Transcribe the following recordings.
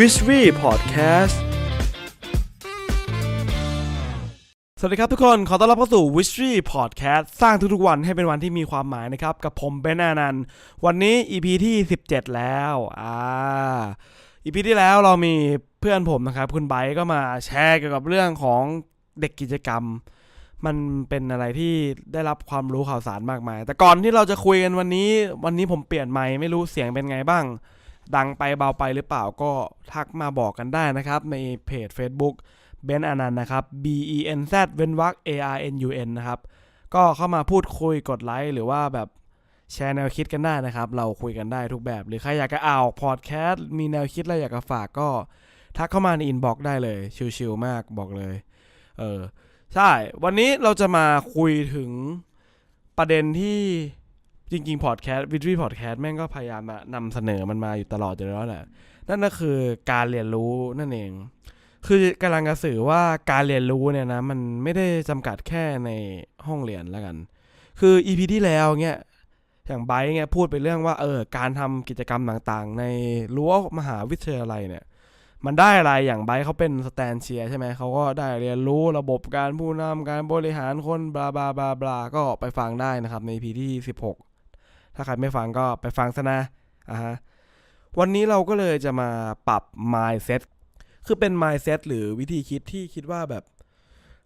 w i s h w e Podcast สวัสดีครับทุกคน ขอต้อนรับเข้าสู่ w i s h w e Podcast สร้างทุกๆวันให้เป็นวันที่มีความหมายนะครับ กับผมเบนอานันต์วันนี้ EP ที่ 17 แล้วอ่า EP ที่แล้วเรามีเพื่อนผมนะครับ คุณไบร์ทก็มาแชร์เกี่ยวกับเรื่องของเด็กกิจกรรม มันเป็นอะไรที่ได้รับความรู้ข่าวสารมากมาย แต่ก่อนที่เราจะคุยกันวันนี้ วันนี้ผมเปลี่ยนไมค์ไม่รู้เสียงเป็นไงบ้าง ดังไปเบาไปหรือเปล่าก็ทักมาบอกกันได้นะครับ ในเพจ Facebook เบนอนันต์นะครับ B E N Z เว้นวรรค A R N U N นะครับ ก็เข้ามาพูดคุยกดไลค์หรือว่าแบบแชร์แนวคิดกันได้นะครับ เราคุยกันได้ทุกแบบ หรือใครอยากจะเอาพอดแคสต์มีแนวคิดอะไรอยากจะฝากก็ทักเข้ามาในอินบ็อกซ์ได้เลย ชิลๆมากบอกเลย เออ ใช่ วันนี้เราจะมาคุยถึงประเด็นที่ จริงๆพอดแคสต์วิดวีพอดแคสต์แม่งก็พยายามมานำเสนอมันมาอยู่ตลอดอยู่แล้วแหละนั่นก็คือการเรียนรู้นั่นเอง คือกำลังจะสื่อว่าการเรียนรู้เนี่ยนะมันไม่ได้จำกัดแค่ในห้องเรียนแล้วกัน คืออีพีที่แล้วเนี่ยอย่างไบร์เนี่ยพูดไปเรื่องว่าเออการทำกิจกรรมต่างๆ ในรั้วมหาวิทยาลัยเนี่ย มันได้อะไรอย่างไบร์เขาเป็นสแตนเชียใช่ไหมเขาก็ได้เรียนรู้ระบบการผู้นำการบริหารคนบลาบลาบลาบลาก็ไปฟังได้นะครับใน EP ที่16 ถ้าใครไม่ฟังก็ไปฟังซะนะอ่าฮะวันนี้เราก็เลยจะมาปรับ mindset คือเป็น mindset หรือวิธีคิดที่คิดว่าแบบ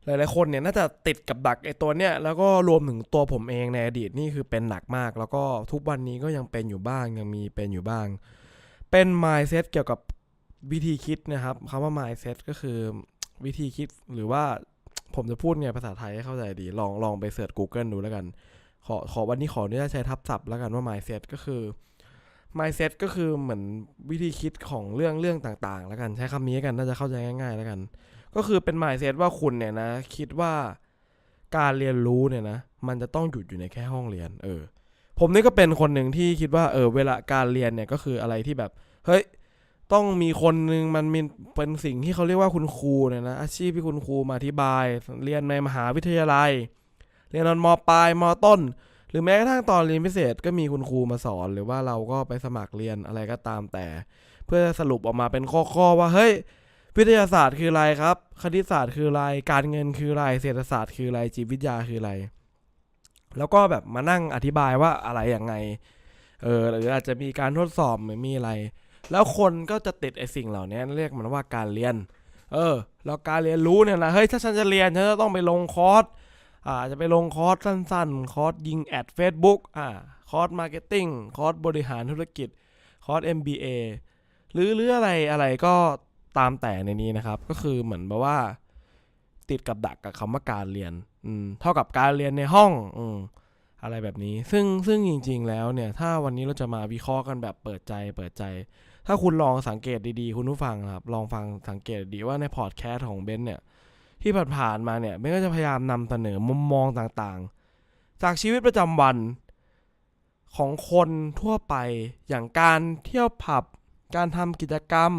หลายๆคนเนี่ยน่าจะติดกับดักไอ้ตัวเนี้ยแล้วก็รวมถึงตัวผมเองในอดีตนี่คือเป็นหนักมาก แล้วก็ทุกวันนี้ก็ยังเป็นอยู่บ้างยังมีเป็นอยู่บ้าง เป็น mindset เกี่ยวกับวิธีคิดนะครับคำว่า mindset ก็คือวิธีคิดหรือว่าผมจะพูดไงภาษาไทยให้เข้าใจดี ลองลองไปเสิร์ช Google ดูแล้วกัน ขอขอวันนี้ขออนุญาตใช้ทับศัพท์แล้วกันว่า mindset ก็คือ mindset ก็คือเหมือนวิธีคิดของเรื่องเรื่องต่างๆ แล้วกันใช้คำนี้กันน่าจะเข้าใจง่าย ๆ แล้วกัน ก็คือเป็น mindset ว่าคุณเนี่ยนะ คิดว่าการเรียนรู้เนี่ยนะ มันจะต้องหยุดอยู่ในแค่ห้องเรียน เออ ผมนี่ก็เป็นคนหนึ่งที่คิดว่าเออเวลาการเรียนเนี่ยก็คืออะไรที่แบบเฮ้ยต้องมีคนหนึ่งมันมีเป็นสิ่งที่เขาเรียกว่าคุณครูเนี่ยนะอาชีพที่คุณครูมาอธิบาย เรียนในมหาวิทยาลัย เรียนตอนมปลายมต้น หรือแม้กระทั่งตอนเรียนพิเศษก็มีคุณครูมาสอน หรือว่าเราก็ไปสมัครเรียนอะไรก็ตามแต่ เพื่อสรุปออกมาเป็นข้อๆว่าเฮ้ยวิทยาศาสตร์คืออะไรครับ คณิตศาสตร์คืออะไร การเงินคืออะไร เศรษฐศาสตร์คืออะไร จิตวิทยาคืออะไร แล้วก็แบบมานั่งอธิบายว่าอะไรอย่างไง เออ หรืออาจจะมีการทดสอบหรือมีอะไร แล้วคนก็จะติดไอ้สิ่งเหล่านี้เรียกมันว่าการเรียน เออ แล้วการเรียนรู้เนี่ยนะ เฮ้ย ถ้าฉันจะเรียนฉันจะต้องไปลงคอร์ส อ่าจะไปลงคอร์สสั้นๆ คอร์สยิงแอด Facebook อ่าคอร์สมาร์เก็ตติ้งคอร์สบริหารธุรกิจ คอร์ส MBA หรือหรืออะไรอะไรก็ตามแต่ในนี้นะครับ ก็คือเหมือนแบบว่า ติดกับดักกับคำว่าการเรียนอืมเท่ากับการเรียนในห้องอืมอะไรแบบนี้ ซึ่งซึ่งจริง ๆ แล้วเนี่ย ถ้าวันนี้เราจะมาวิเคราะห์กันแบบเปิดใจเปิดใจ ถ้าคุณลองสังเกตดีๆ คุณผู้ฟังนะครับ ลองฟังสังเกตดีว่าในพอดแคสต์ของเบนเนี่ย ที่ผ่านๆมาเนี่ยเบนก็จะพยายามนำเสนอมุมมองต่างๆ จากชีวิตประจำวันของคนทั่วไปอย่างการเที่ยวผับ การทำกิจกรรม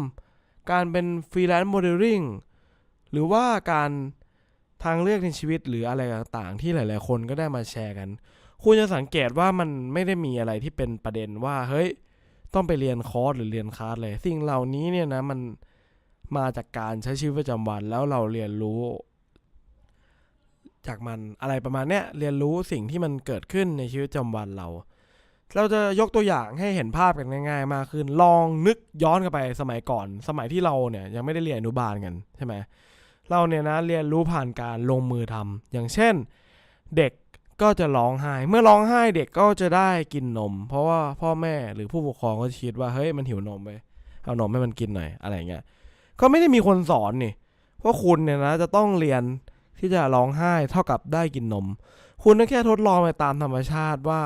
การเป็นฟรีแลนซ์โมเดลลิ่งหรือว่าการทางเลือกในชีวิตหรืออะไรต่างๆ ที่หลาย ๆ คนก็ได้มาแชร์กัน คุณจะสังเกตว่ามันไม่ได้มีอะไรที่เป็นประเด็นว่าเฮ้ยต้องไปเรียนคอร์สหรือเรียนคลาสเลย สิ่งเหล่านี้เนี่ยนะมัน มาจากการใช้ชีวิตประจำวันแล้วเราเรียนรู้ จากมันอะไรประมาณเนี้ยเรียนรู้สิ่งที่มันเกิดขึ้นในชีวิตประจำวันเรา เราจะยกตัวอย่างให้เห็นภาพกันง่ายๆมากขึ้นลองนึกย้อนกลับไปสมัยก่อน สมัยที่เราเนี่ยยังไม่ได้เรียนอนุบาลกันใช่ไหมเราเนี่ยนะเรียนรู้ผ่านการลงมือทำอย่างเช่น เด็กก็จะร้องไห้ เมื่อร้องไห้เด็กก็จะได้กินนม เพราะว่าพ่อแม่หรือผู้ปกครองก็คิดว่าเฮ้ยมันหิวนมไปเอานมให้มันกินหน่อยอะไรเงี้ย ก็ไม่ได้มีคนสอนนี่เพราะคุณเนี่ยนะจะต้องเรียนที่จะร้องไห้เท่ากับได้กินนม คุณก็แค่ทดลองไปตามธรรมชาติว่า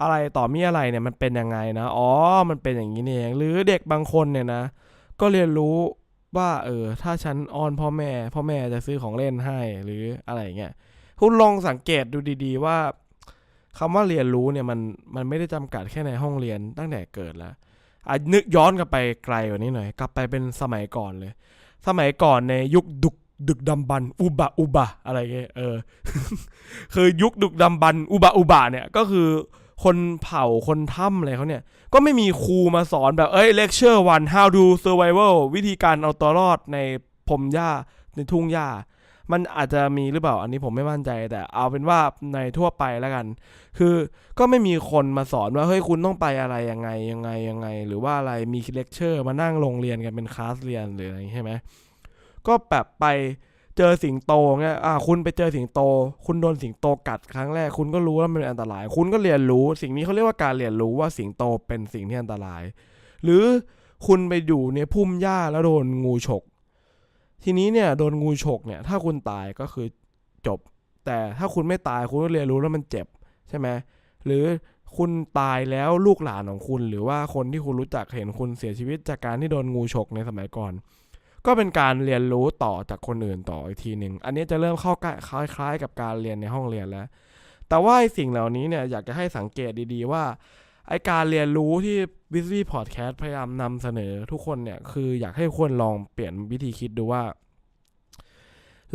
อะไรต่อมีอะไรเนี่ยมันเป็นยังไงนะ อ๋อ มันเป็นอย่างนี้นี่เอง หรือเด็กบางคนเนี่ยนะ ก็เรียนรู้ว่าเออ ถ้าฉันอ้อนพ่อแม่ พ่อแม่จะซื้อของเล่นให้หรืออะไรเงี้ย คุณลองสังเกตดูดีๆว่าคำว่าเรียนรู้เนี่ยมันมันไม่ได้จำกัดแค่ในห้องเรียนตั้งแต่เกิดแล้ว อะนึกย้อนกลับไปไกลกว่านี้หน่อย กลับไปเป็นสมัยก่อนเลย สมัยก่อนในยุคดุกดึกดำบรรพ์อุบะอุบะอะไรเงี้ยเออ คือยุคดึกดำบรรพ์อุบะอุบะเนี่ยก็คือคนเผ่าคนถ้ำอะไรเขาเนี่ย ก็ไม่มีครูมาสอนแบบ เอ้ยเลคเชอร์วัน how to survival วิธีการเอาตัวรอดในพรมหญ้าในทุ่งหญ้า มันอาจจะมีหรือเปล่าอันนี้ผมไม่มั่นใจแต่เอาเป็นว่าในทั่วไปแล้วกัน คือก็ไม่มีคนมาสอนว่าเฮ้ยคุณต้องไปอะไรยังไงยังไงยังไง หรือว่าอะไรมีเลคเชอร์มานั่งลงเรียนกันเป็นคลาสเรียนหรืออะไรใช่ไหมก็แบบไปเจอสิงโตเงี้ยอ่าคุณไปเจอสิงโต คุณโดนสิงโตกัดครั้งแรก คุณก็รู้ว่ามันเป็นอันตราย คุณก็เรียนรู้ สิ่งนี้เขาเรียกว่าการเรียนรู้ว่าสิงโตเป็นสิ่งที่อันตราย หรือคุณไปอยู่ในพุ่มหญ้าแล้วโดนงูฉก ทีนี้เนี่ยโดนงูฉกเนี่ยถ้าคุณตายก็คือจบ แต่ถ้าคุณไม่ตายคุณก็เรียนรู้แล้วมันเจ็บใช่ไหมหรือคุณตายแล้วลูกหลานของคุณ หรือว่าคนที่คุณรู้จักเห็นคุณเสียชีวิตจากการที่โดนงูฉกในสมัยก่อน ก็เป็นการเรียนรู้ต่อจากคนอื่นต่ออีกทีหนึ่งอันนี้จะเริ่มเข้าใกล้คล้ายๆ กับการเรียนในห้องเรียนแล้ว แต่ว่าสิ่งเหล่านี้เนี่ยอยากจะให้สังเกตดีๆว่า ไอการเรียนรู้ที่วิสซี่พอดแคสต์พยายามนำเสนอทุกคนเนี่ย คืออยากให้คนลองเปลี่ยนวิธีคิดดูว่า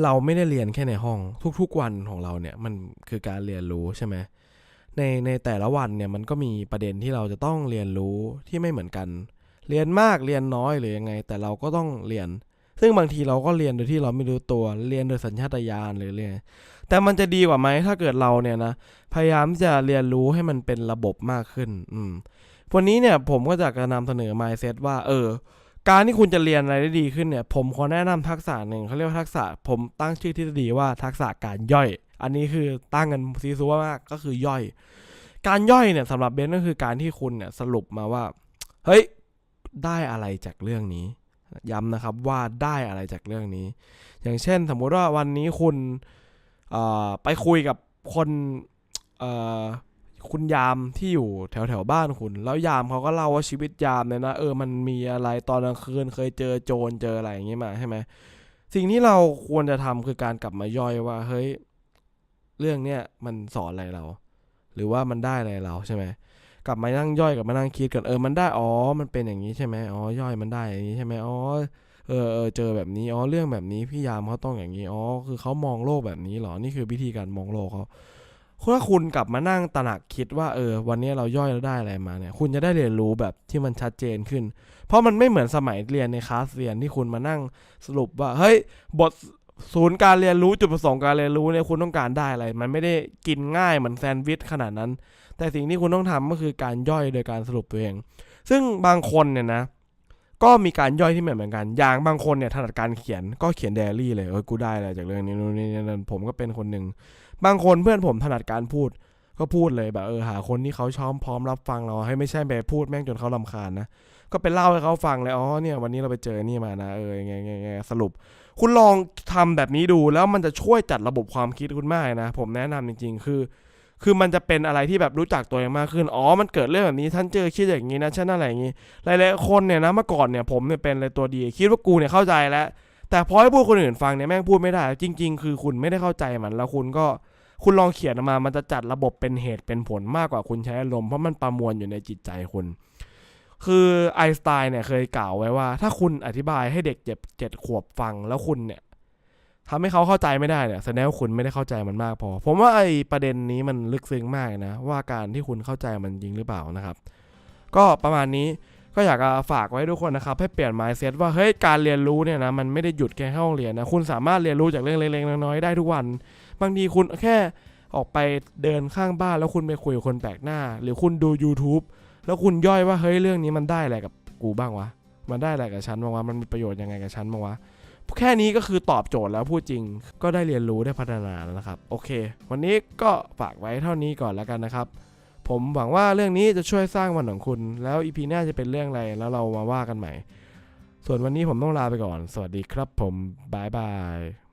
เราไม่ได้เรียนแค่ในห้อง ทุกๆวันของเราเนี่ย มันคือการเรียนรู้ใช่ไหมในในแต่ละวันเนี่ยมันก็มีประเด็นที่เราจะต้องเรียนรู้ที่ไม่เหมือนกัน เรียนมากเรียนน้อยหรือยังไง แต่เราก็ต้องเรียน ซึ่งบางทีเราก็เรียนโดยที่เราไม่รู้ตัวเรียนโดยสัญชาตญาณหรือเรียน แต่มันจะดีกว่าไหมถ้าเกิดเราเนี่ยนะพยายามจะเรียนรู้ให้มันเป็นระบบมากขึ้น อืมวันนี้เนี่ยผมก็จะนำเสนอ mindset ว่า เออ การที่คุณจะเรียนอะไรได้ดีขึ้นเนี่ย ผมขอแนะนำทักษะหนึ่งเขาเรียกว่าทักษะ ผมตั้งชื่อทฤษฎีว่าทักษะการย่อย อันนี้คือตั้งกันซีซัวมากก็คือย่อย การย่อยเนี่ยสำหรับเบนก็คือการที่คุณเนี่ยสรุปมาว่า เฮ้ยได้อะไรจากเรื่องนี้ย้ำนะครับว่าได้อะไรจากเรื่องนี้ อย่างเช่น สมมุติว่าวันนี้คุณ ไปคุยกับคนคุณยามที่อยู่แถวแถวบ้านคุณ แล้วยามเขาก็เล่าว่าชีวิตยามเนี่ยนะเออมันมีอะไรตอนกลางคืนเคยเจอโจรเจออะไรอย่างงี้มาใช่ไหมสิ่งที่เราควรจะทำคือการกลับมาย่อยว่าเฮ้ยเรื่องเนี้ยมันสอนอะไรเรา หรือว่ามันได้อะไรเราใช่ไหมกลับมานั่งย่อยกับมานั่งคิดกันเออมันได้อ๋อมันเป็นอย่างนี้ใช่ไหมอ๋อย่อยมันได้อย่างนี้ใช่ไหมอ๋อ เออเออเจอแบบนี้อ๋อเรื่องแบบนี้พี่ยามเขาต้องอย่างนี้อ๋อคือเขามองโลกแบบนี้เหรอนี่คือวิธีการมองโลกเขาถ้าคุณกลับมานั่งตระหนักคิดว่าเออ วันนี้เราย่อยแล้วได้อะไรมาเนี่ย คุณจะได้เรียนรู้แบบที่มันชัดเจนขึ้น เพราะมันไม่เหมือนสมัยเรียนในคลาสเรียนที่คุณมานั่งสรุปว่าเฮ้ยบทศูนย์การเรียนรู้จุดประสงค์การเรียนรู้เนี่ยคุณต้องการได้อะไร มันไม่ได้กินง่ายเหมือนแซนด์วิชขนาดนั้น แต่สิ่งที่คุณต้องทำก็คือการย่อยโดยการสรุปตัวเอง ซึ่งบางคนเนี่ยนะ ก็มีการย่อยที่ไม่เหมือนกัน อย่างบางคนเนี่ยถนัดการเขียนก็เขียนไดอารี่เลยเออกูได้อะไรจากเรื่องนี้นู่นนี่นั่นผมก็เป็นคนหนึ่งบางคนเพื่อนผมถนัดการพูดก็พูดเลยแบบเออหาคนที่เขาชอบพร้อมรับฟังเราให้ไม่ใช่แบบพูดแม่งจนเขาลำคาญนะก็ไปเล่าให้เขาฟังเลยอ๋อเนี่ยวันนี้เราไปเจอนี่มานะเออไงไงไงสรุป คุณลองทำแบบนี้ดูแล้วมันจะช่วยจัดระบบความคิดคุณมากนะ ผมแนะนำจริง ๆ คือ คือมันจะเป็นอะไรที่แบบรู้จักตัวเองมากขึ้น อ๋อ มันเกิดเรื่องแบบนี้ ท่านเจอคิดอย่างนี้นะฉันอะไรอย่างนี้ หลายๆคนเนี่ยนะ เมื่อก่อนเนี่ยผมเนี่ยเป็นเลยตัวดี คิดว่ากูเนี่ยเข้าใจแล้ว แต่พอให้พูดคนอื่นฟังเนี่ยแม่งพูดไม่ได้ จริง ๆ คือคุณไม่ได้เข้าใจมัน แล้วคุณก็ คุณลองเขียนมา มันจะจัดระบบเป็นเหตุเป็นผลมากกว่าคุณใช้อารมณ์ เพราะมันประมวลอยู่ในจิตใจคุณ คือไอสไตน์เนี่ยเคยกล่าวไว้ว่า ถ้าคุณอธิบายให้เด็กเจ็บเจ็ดขวบฟัง แล้วคุณเนี่ย ทำให้เขาเข้าใจไม่ได้เนี่ยแสดงว่าคุณไม่ได้เข้าใจมันมากพอ ผมว่าไอ้ประเด็นนี้มันลึกซึ้งมากนะ ว่าการที่คุณเข้าใจมันจริงหรือเปล่านะครับ ก็ประมาณนี้ก็อยากจะฝากไว้ทุกคนนะครับ ให้เปลี่ยน mindset ว่าเฮ้ยการเรียนรู้เนี่ยนะมันไม่ได้หยุดแค่ห้องเรียนนะคุณสามารถเรียนรู้จากเรื่องเล็กๆน้อยๆได้ทุกวัน บางทีคุณแค่ออกไปเดินข้างบ้านแล้วคุณไปคุยกับคนแปลกหน้า หรือคุณดู YouTube แล้วคุณย่อยว่าเฮ้ยเรื่องนี้มันได้อะไรกับกูบ้างวะมันได้อะไรกับฉันบ้างวะมันมีประโยชน์ยังไงกับฉันบ้างวะ แค่นี้ก็คือตอบโจทย์แล้วพูดจริง ก็ได้เรียนรู้ได้พัฒนาแล้วนะครับ โอเค วันนี้ก็ฝากไว้เท่านี้ก่อนแล้วกันนะครับ ผมหวังว่าเรื่องนี้จะช่วยสร้างวันของคุณ แล้วอีพีหน้าจะเป็นเรื่องอะไรแล้วเรามาว่ากันใหม่ ส่วนวันนี้ผมต้องลาไปก่อน สวัสดีครับผมบายบาย